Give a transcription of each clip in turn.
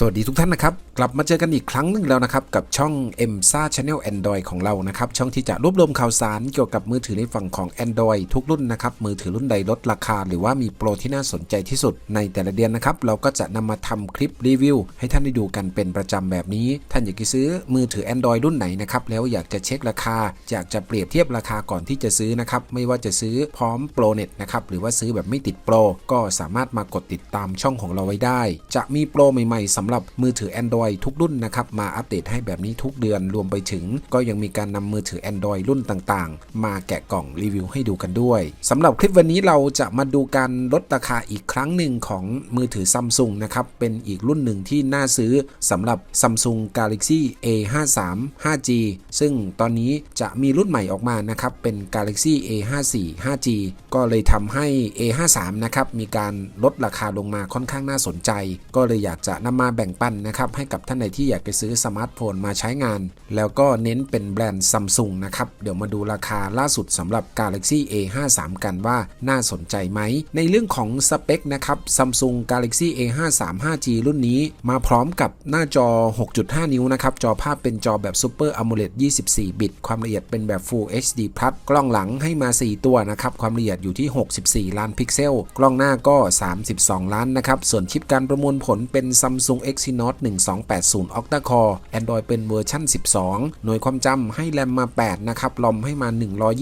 สวัสดีทุกท่านนะครับ กลับมาเจอกันอีกครั้งหนึ่งแล้วนะครับ กับช่อง m s a Channel Android ของเรานะครับ ช่องที่จะรวบรวมข่าวสารเกี่ยวกับมือถือในฝั่งของ Android ทุกรุ่นนะครับ มือถือรุ่นใดลดราคา หรือว่ามีโปรที่น่าสนใจที่สุดในแต่ละเดือนนะครับ เราก็จะนำมาทำคลิปรีวิว ให้ท่านได้ดูกันเป็นประจำแบบนี้ ท่านอยากจะซื้อมือถือ Android รุ่นไหนนะครับแล้วอยากจะเช็คราคา อยากจะเปรียบเทียบราคาก่อนที่จะซื้อนะครับไม่ว่าจะซื้อพร้อมโปรเน็ตนะครับหรือว่าซื้อแบบไม่ติดโปรก็สามารถมากดติดตามช่องของเราไว้ได้ จะมีโปรใหม่ๆสำหรับมือถือ Android ทุกรุ่นนะครับมาอัปเดตให้แบบนี้ทุกเดือนรวมไปถึง ก็ยังมีการนำมือถือ Android รุ่นต่างๆ มาแกะกล่องรีวิวให้ดูกันด้วยสำหรับคลิปวันนี้เราจะมาดูการลดราคาอีกครั้งหนึ่งของมือถือซัมซุงนะครับเป็นอีกรุ่นหนึ่งที่น่าซื้อสำหรับ Samsung Galaxy A53 5G ซึ่งตอนนี้จะมีรุ่นใหม่ออกมานะครับเป็น Galaxy A54 5G ก็เลยทำให้ A53 นะครับมีการลดราคาลงมาค่อนข้างน่าสนใจ ก็เลยอยากจะนำมาแบ่งปันนะครับให้กับท่านใดที่อยากจะซื้อสมาร์ทโฟนมาใช้งาน แล้วก็เน้นเป็นแบรนด์ซัมซุงนะครับเดี๋ยวมาดูราคาล่าสุดสำหรับ Galaxy A53 กันว่าน่าสนใจไหม ในเรื่องของสเปคนะครับ Samsung Galaxy A53 5G รุ่นนี้มาพร้อมกับหน้าจอ 6.5 นิ้วนะครับจอภาพเป็นจอแบบ Super AMOLED 24 บิต ความละเอียดเป็นแบบ Full HD Plus กล้องหลังให้มา 4 ตัวนะครับความละเอียดอยูู่่ที่ 64 ล้านพิกเซล กล้องหน้าก็ 32 ล้านนะครับ ส่วนชิปการประมวลผลเป็น Samsung Exynos 1280 Octa Core Android เป็นเวอร์ชัน12 หน่วยความจำให้แรมมา 8 นะครับ ลอมให้มา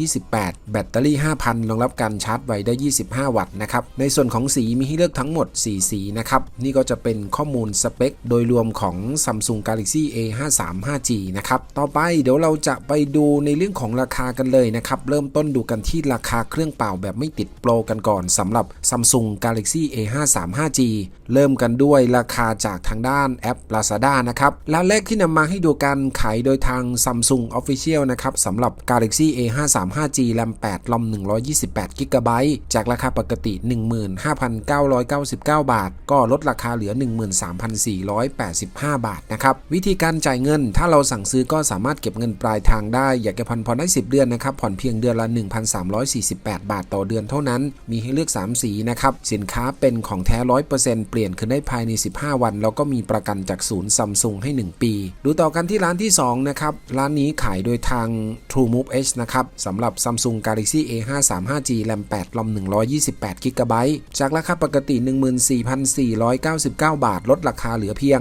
128 แบตเตอรี่ 5,000 รองรับการชาร์จไวได้ 25 วัตต์นะครับ ในส่วนของสีมีให้เลือกทั้งหมด 4 สีนะครับ นี่ก็จะเป็นข้อมูลสเปค โดยรวมของ Samsung Galaxy A53 5G นะครับ ต่อไปเดี๋ยวเราจะไปดูในเรื่องของราคากันเลยนะครับ เริ่มต้นดูกันที่ราคาเครื่องเปล่าแบบไม่ติดโปรกันก่อนสำหรับ Samsung Galaxy A53 5G เริ่มกันด้วยราคาจากทางด้านแอป Lazada นะครับร้านแรกที่นำมาให้ดูกันขายโดยทาง Samsung Official นะครับสำหรับ Galaxy A53 5G RAM 8 ROM 128 GB จากราคาปกติ 15,999 บาท ก็ลดราคาเหลือ 13,485 บาทนะครับ วิธีการจ่ายเงิน ถ้าเราสั่งซื้อก็สามารถเก็บเงินปลายทางได้ อยากจะผ่อนผ่อนได้ 10 เดือนนะครับ ผ่อนเพียงเดือนละ 1,348 บาทต่อต่อเดือนเท่านั้น มีให้เลือก 3 สีนะครับ สินค้าเป็นของแท้ 100%เปลี่ยนคืนได้ภายใน 15 วัน แล้วก็มีประกันจากศูนย์ซัมซุงให้ 1 ปี ดูต่อกันที่ร้านที่ 2 นะครับ ร้านนี้ขายโดยทาง True Move H นะครับสำหรับ Samsung Galaxy A53 5G RAM 8 ROM 128 GB จากราคาปกติ 14,499 บาท ลดราคาเหลือเพียง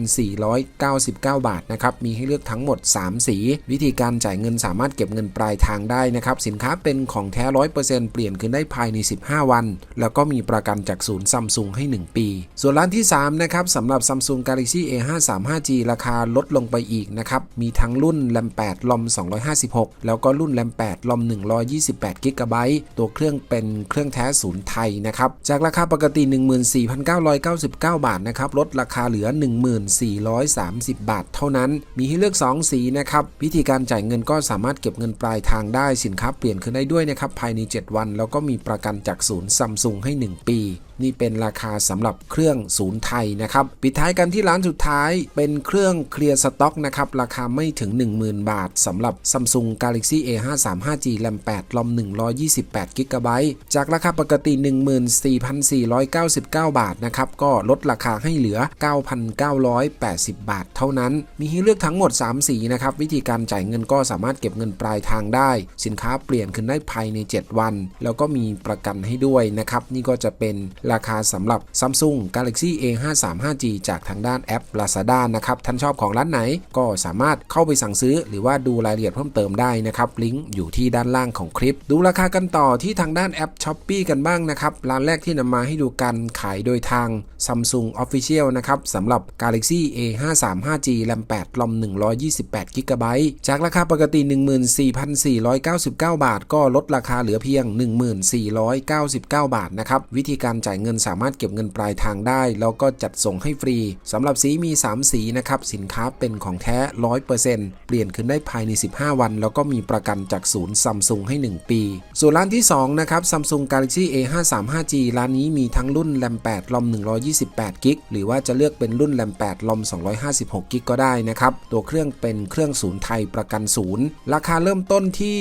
11,499 บาทนะครับ มีให้เลือกทั้งหมด 3 สี วิธีการจ่ายเงินสามารถเก็บเงินปลายทางได้นะครับ สินค้าเป็นของแท้100%เปลี่ยนคืนได้ภายใน 15 วัน แล้วก็มีประกันจากศูนย์ซัมซุงให้ 1 ปี ส่วนร้านที่ 3 นะครับสำหรับ Samsung Galaxy A53 5G ราคาลดลงไปอีกนะครับ มีทั้งรุ่น RAM 8 ROM 256 แล้วก็รุ่น RAM 8 ROM 128 GB ตัวเครื่องเป็นเครื่องแท้ศูนย์ไทยนะครับ จากราคาปกติ 14,999 บาทนะครับ ลดราคาเหลือ 1430 บาท เท่านั้น มีให้เลือก 2 สีนะครับ วิธีการจ่ายเงินก็สามารถเก็บเงินปลายทางได้ สินค้าเปลี่ยนคืนได้ด้วยนะครับภายายใน 7 วัน แล้วก็มีประกันจากศูนย์ซัมซุงให้ 1 ปี นี่เป็นราคาสำหรับเครื่องศูนย์ไทยนะครับ ปิดท้ายกันที่ร้านสุดท้ายเป็นเครื่องเคลียร์สต็อกนะครับ ราคาไม่ถึง 10,000 บาทสำหรับ Samsung Galaxy A53 5G RAM 8 ROM 128 GB จากราคาปกติ 14,499 บาทนะครับ ก็ลดราคาให้เหลือ 9,980 บาทเท่านั้น มีให้เลือกทั้งหมด 3 สีนะครับ วิธีการจ่ายเงินก็สามารถเก็บเงินปลายทางได้ สินค้าเปลี่ยนขึ้นได้ภายใน 7 วัน แล้วก็มีประกันให้ด้วยนะครับ นี่ก็จะเป็นราคาสำหรับ Samsung Galaxy A53 5G จากทางด้านแอป Lazada นะครับ ท่านชอบของร้านไหนก็สามารถเข้าไปสั่งซื้อ หรือว่าดูรายละเอียดเพิ่มเติมได้นะครับ ลิงก์อยู่ที่ด้านล่างของคลิป ดูราคากันต่อที่ทางด้านแอป s h อ p e e กันบ้างนะครับ ร้านแรกที่นำมาให้ดูกันขายโดยทาง Samsung Official นะครับสำหรับ Galaxy A53 5G RAM 8 ROM 128 GB จากราคาปกติ 14,499 บาท ก็ลดราคาเหลือเพียง 1499 บาทนะครับวิธีการจ่ายเงินสามารถเก็บเงินปลายทางได้ แล้วก็จัดส่งให้ฟรีสำหรับสีมี 3 สีนะครับสินค้าเป็นของแท้ 100%เปลี่ยนขึ้นได้ภายใน 15 วัน แล้วก็มีประกันจากศูนย์ซัมซุงให้ 1 ปี ส่วนร้านที่ 2 นะครับ Samsung Galaxy A53 5G ร้านนี้มีทั้งรุ่น RAM 8 ROM 128 g b หรือว่าจะเลือกเป็นรุ่น RAM 8 ROM 256 g b ก็ได้นะครับ ตัวเครื่องเป็นเครื่องศูนย์ไทยประกันศูนย์ราคาเริ่มต้นที่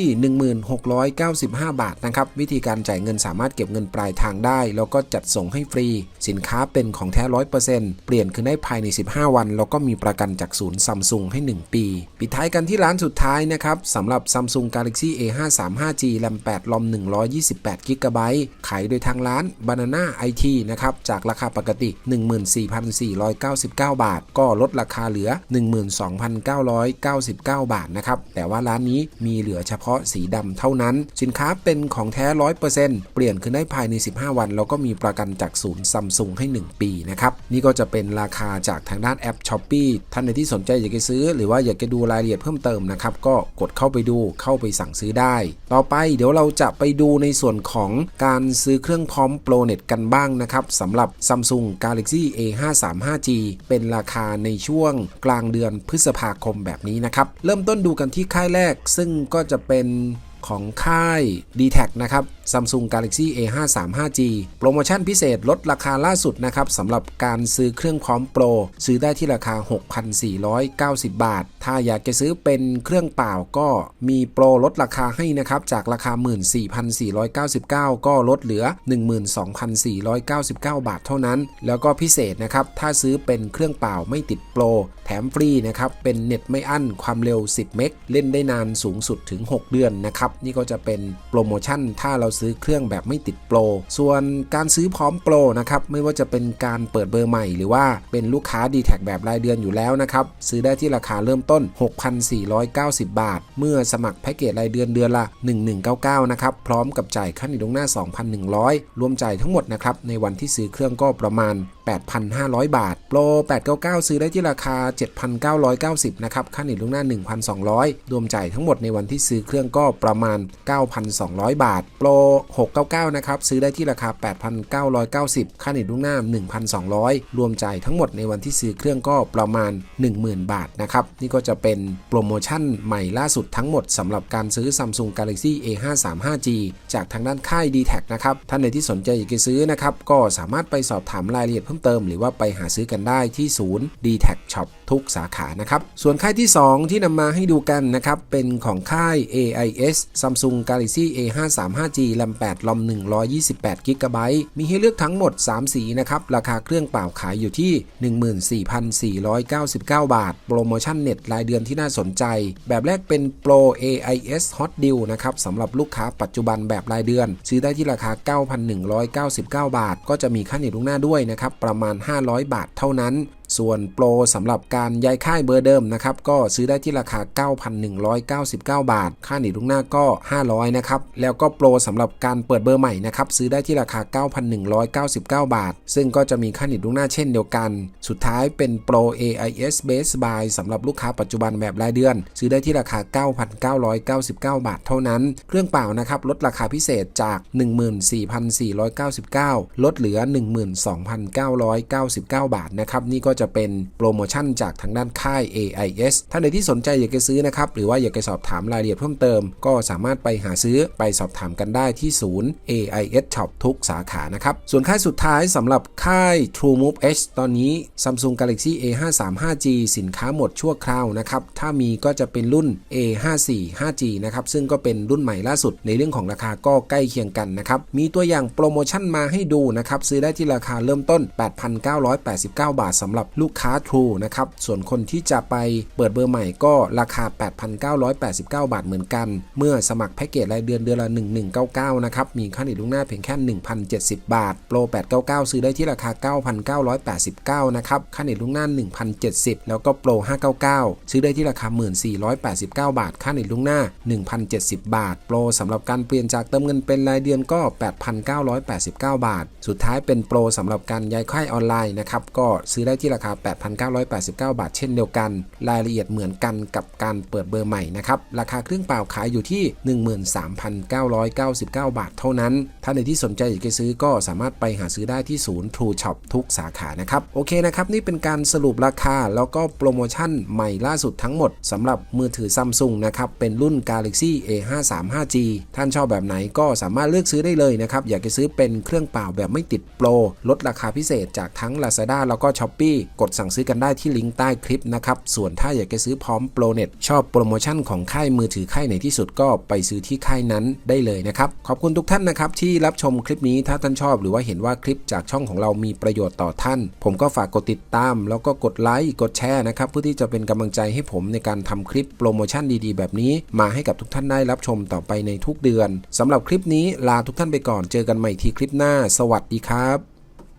1695 บาทนะครับ วิธีการจ่ายเงินสามารถเก็บเงินปลายทางได้ แล้วก็จัดส่งให้ฟรี สินค้าเป็นของแท้ร้อยเปอร์เซ็นต์เปลี่ยนคืนได้ภายใน 15 วัน แล้วก็มีประกันจากศูนย์ซัมซุงให้ 1 ปี ปิดท้ายกันที่ร้านสุดท้ายนะครับสำหรับ Samsung Galaxy A535G RAM 8 ROM 128 g b ขายโดยทางร้าน Banana IT นะครับ จากราคาปกติ 14,499 บาท ก็ลดราคาเหลือ 12,999 บาทนะครับ แต่ว่าร้านนี้มีเหลือเฉพาะสีดำเท่านั้น สินค้าเป็นของแท้ 100%เปลี่ยนคืนได้ภายใน 15 วัน แล้วก็มีประกันจากศูนย์ซัมซุงให้ 1 ปีนะครับ นี่ก็จะเป็นราคาจากทางด้านแอป s h อ p e e ท่านในที่สนใจอยากจะซื้อ หรือว่าอยากจะดูรายละเอียดเพิ่มเติมนะครับ ก็กดเข้าไปดูเข้าไปสั่งซื้อได้ ต่อไปเดี๋ยวเราจะไปดูในส่วนของการซื้อเครื่องพร้อมโปรเน็ตกันบ้างนะครับสำหรับ Samsung Galaxy A535G เป็นราคาในช่วงกลางเดือนพฤษภาคมแบบนี้นะครับ เริ่มต้นดูกันที่ค่ายแรกซึ่งก็จะเป็น ของค่าย d t แทนะครับ Samsung Galaxy A535G โปรโมชั่นพิเศษลดราคาล่าสุดนะครับสำหรับการซื้อเครื่องพร้อมโปร ซื้อได้ที่ราคา 6,490 บาท ถ้าอยากจะซื้อเป็นเครื่องเปล่าก็มีโปรลดราคาให้นะครับ จากราคา 14,499 ก็ลดเหลือ 12,499 บาทเท่านั้น แล้วก็พิเศษนะครับ ถ้าซื้อเป็นเครื่องเปล่าไม่ติดโปร แถมฟรีนะครับ เป็นเน็ตไม่อั้นความเร็ว 10 เมกเล่นได้นานสูงสุดถึง 6 เดือนนะครับนี่ก็จะเป็นโปรโมชั่น ถ้าเราซื้อเครื่องแบบไม่ติดโปร ส่วนการซื้อพร้อมโปรนะครับ ไม่ว่าจะเป็นการเปิดเบอร์ใหม่ หรือว่าเป็นลูกค้า d t แทแบบรายเดือนอยู่แล้วนะครับ ซื้อได้ที่ราคาเริ่มต้น 6,490 บาท เมื่อสมัครแพ็กเกจรายเดือนเดือนละ 1199 นะครับ พร้อมกับจ่ายค่าหนีลวงหน้า 2,100 รวมจ่ายทั้งหมดนะครับ ในวันที่ซื้อเครื่องก็ประมาณ 8,500 บาท โปร 899 ซื้อได้ที่ราคา 7,990 นะครับ ค่าหนีลวงหน้า 1,200 รวมจ่ายทั้งหมดในวันที่ซื้อเครื่องก็ประมาณ 9,200 บาท โปร 699 นะครับ ซื้อได้ที่ราคา 8,990 ค่าหนีลวงหน้า 1,200 รวมจ่ายทั้งหมดในวันที่ซื้อเครื่องก็ประมาณ 10,000 บาทนะครับ นี่ก็จะเป็นโปรโมชั่นใหม่ล่าสุดทั้งหมดสำหรับการซื้อ Samsung Galaxy A535G จากทางด้านค่าย d t แทนะครับ ท่านใดที่สนใจอยากจะซื้อนะครับ ก็สามารถไปสอบถามรายละเอียดเพิ่มเติมหรือว่าไปหาซื้อกันได้ที่ศูนย์ d t แท Shop ทุกสาขานะครับส่วนค่ายที่ 2 ที่นำมาให้ดูกันนะครับเป็นของค่าย AIS Samsung Galaxy A535G RAM 8 ROM 128 g b มีให้เลือกทั้งหมด 3 สีนะครับราคาเครื่องเปล่าขายอยู่ที่ 14,499 บาท โปรโมชั่นเน็ตรายเดือนที่น่าสนใจ แบบแรกเป็น Pro AIS Hot Deal นะครับสำหรับลูกค้าปัจจุบันแบบรายเดือน ซื้อได้ที่ราคา 9,199 บาท ก็จะมีค่าเน็ตล่วงหน้าด้วยนะครับประมาณ 500 บาทเท่านั้น ส่วนโปรสำหรับการย้ายค่ายเบอร์เดิมนะครับก็ซื้อได้ที่ราคา 9,199 บาท ค่าหนีลุงหน้าก็ 500นะครับแล้วก็โปรสำหรับการเปิดเบอร์ใหม่นะครับซื้อได้ที่ราคา 9,199 บาท ซึ่งก็จะมีค่าหนีลุงหน้าเช่นเดียวกัน สุดท้ายเป็นโปร AIS Base Buy สำหรับลูกค้าปัจจุบันแบบรายเดือน ซื้อได้ที่ราคา 9,999 บาท เท่านั้น เครื่องเปล่านะครับลดราคาพิเศษจาก 14,499 ลดเหลือ 12,999 บาทนะครับนี่ก็จะเป็นโปรโมชั่นจากทางด้านค่าย AIS ท่านใดที่สนใจอยากจะซื้อนะครับ หรือว่าอยากจะสอบถามรายละเอียดเพิ่มเติม ก็สามารถไปหาซื้อไปสอบถามกันได้ที่ศูนย์ AIS Shop ทุกสาขานะครับ ส่วนค่ายสุดท้ายสำหรับค่าย TrueMove H ตอนนี้ Samsung Galaxy A535G สินค้าหมดชั่วคราวนะครับ ถ้ามีก็จะเป็นรุ่น A545G นะครับ ซึ่งก็เป็นรุ่นใหม่ล่าสุดในเรื่องของราคาก็ใกล้เคียงกันนะครับ มีตัวอย่างโปรโมชั่นมาให้ดูนะครับ ซื้อได้ที่ราคาเริ่มต้น 8,989 บาทสำหรับลูกค้า True นะครับ ส่วนคนที่จะไปเปิดเบอร์ใหม่ก็ราคา 8,989 บาทเหมือนกัน เมื่อสมัครแพ็กเกจรายเดือนเดือนละ 1199 นะครับ มีค่าหนีลุงหน้าเพียงแค่ 1,070 บาท โปร 899 ซื้อได้ที่ราคา 9,989 นะครับ ค่าหนีลุงหน้า 1,070 แล้วก็โปร 599 ซื้อได้ที่ราคา 1489 บาท ค่าหนีลุงหน้า 1,070 บาท โปรสำหรับการเปลี่ยนจากเติมเงินเป็นรายเดือนก็ 8,989 บาท สุดท้ายเป็นโปรสำหรับการย้ายค่ายออนไลน์นะครับ ก็ซื้อได้ที่ราคา 8,989 บาท เช่นเดียวกัน รายละเอียดเหมือนกันกับการเปิดเบอร์ใหม่นะครับ ราคาเครื่องเปล่าขายอยู่ที่ 13,999 บาทเท่านั้นถ้านในที่สนใจอยากจะซื้อก็สามารถไปหาซื้อได้ที่ศูนย์ True Shop ทุกสาขานะครับ โอเคนะครับ นี่เป็นการสรุปราคาแล้วก็โปรโมชั่นใหม่ล่าสุดทั้งหมดสำหรับมือถือซัมซุงนะครับเป็นรุ่น Galaxy A535G ท่านชอบแบบไหนก็สามารถเลือกซื้อได้เลยนะครับอยากจะซื้อเป็นเครื่องเปล่าแบบไม่ติดโปรลดราคาพิเศษจากทั้ง Lazada แล้วก็ Shopee กดสั่งซื้อกันได้ที่ลิงก์ใต้คลิปนะครับ ส่วนถ้าอยากจะซื้อพร้อมโปรเน็ตชอบโปรโมชั่นของค่ายมือถือค่ายไหนที่สุดก็ไปซื้อที่ค่ายนั้นได้เลยนะครับ ขอบคุณทุกท่านนะครับที่รับชมคลิปนี้ถ้าท่านชอบ หรือว่าเห็นว่าคลิปจากช่องของเรามีประโยชน์ต่อท่าน ผมก็ฝากกดติดตาม แล้วก็กดไลค์กดแชร์นะครับเพื่อที่จะเป็นกำลังใจให้ผมในการทำคลิปโปรโมชั่นดีๆ แบบนี้ มาให้กับทุกท่านได้รับชมต่อไปในทุกเดือนสำหรับคลิปนี้ลาทุกท่านไปก่อนเจอกันใหม่ทีคลิปหน้า สวัสดีครับ